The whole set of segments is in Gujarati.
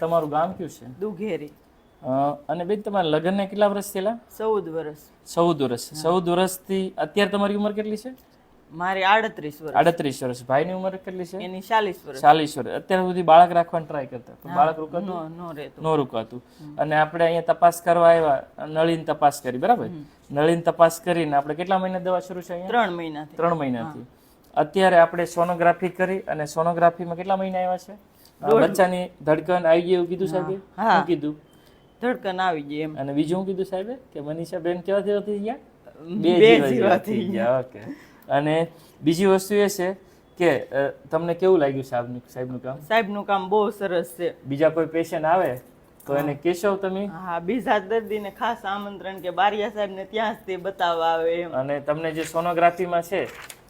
તમારું ગામ કયું છે? દુઘેરી. અને બેન તમારા લગ્નને કેટલા વર્ષ થયેલા? ચૌદ વર્ષ. ચૌદ વર્ષ. ચૌદ વર્ષથી અત્યારે તમારી ઉંમર કેટલી છે? મારી આડત્રીસ વર્ષ. આડત્રીસ વર્ષ. ભાઈની ઉંમર કેટલી છે? એની ચાલીસ વર્ષ. ચાલીસ વર્ષ. અત્યાર સુધી બાળક રાખવાની ટ્રાય કરતા પણ બાળક રોકાતું? નો નો ન રોકાતું. અને આપણે અહીંયા તપાસ કરવા આવ્યા. નળીન તપાસ કરી બરાબર? નળીન તપાસ કરીને આપણે કેટલા મહિના દવા શરૂ છે ત્રણ મહિના ત્રણ મહિનાથી. અત્યારે આપણે સોનોગ્રાફી કરી અને સોનોગ્રાફીમાં કેટલા મહિના આવ્યા છે? બચ્ચાની ધડકન આવી ગઈ એવું કીધું સાહેબ? હા. કીધું? ધડકન આવી ગઈ એમ. અને બીજું હું કીધું સાહેબ? કે મનીષા બેન કેવા જેવા થઈ ગયા બે જેવા થઈ ગયા ઓકે. અને બીજી વસ્તુ એ છે કે તમને કેવું લાગ્યું સાહેબનું સાહેબનું કામ? સાહેબનું કામ બહુ સરસ છે. બીજા કોઈ પેશન્ટ આવે તો એને કેશો તમે? હા બીજા દર્દીને ખાસ આમંત્રણ કે બારિયા સાહેબને ત્યાં જ તે બતાવવા આવે એમ. અને તમને જે સોનોગ્રાફીમાં છે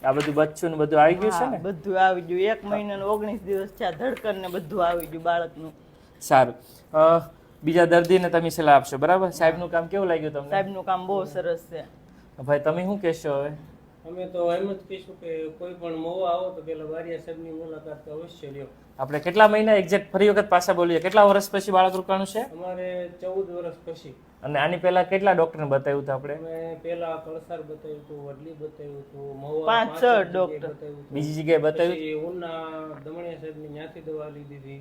આ બધું બચ્ચું ને બધું આવી ગયું છે ને? બધું આવી ગયું. એક મહિના ને ઓગણીસ દિવસ છે ધડકન ને બધું આવી ગયું બાળકનું. સારું. અ, બીજા દર્દીને તમે સલાહ આપશો બરાબર? સાહેબનું કામ કેવું લાગ્યું તમને? સાહેબનું કામ બહુ સરસ છે. ભાઈ તમે શું કહેશો હવે? અમે તો એમ જ કહીશું કે કોઈ પણ મોવા આવો તો પેલા બારિયા સાહેબની મુલાકાત તો અવશ્ય લ્યો. આપણે કેટલા મહિના એક્ઝેક્ટ ફરી વખત પાછા બોલીએ? કેટલા વર્ષ પછી બાળક રોકાણું છે? અમારે ચૌદ વર્ષ પછી. અને આની પહેલા કેટલા ડોક્ટરને બતાવ્યું હતું આપણે? અમે પેલા કળસાર બતાવ્યું હતું વડલી બતાવ્યું હતું મહુવા પાંચ છ ડોક્ટર. બતાવ્યું બીજી જગ્યાએ બતાવ્યું? ઉના દમણિયા સાહેબની ન્યાથી દવા લીધી હતી.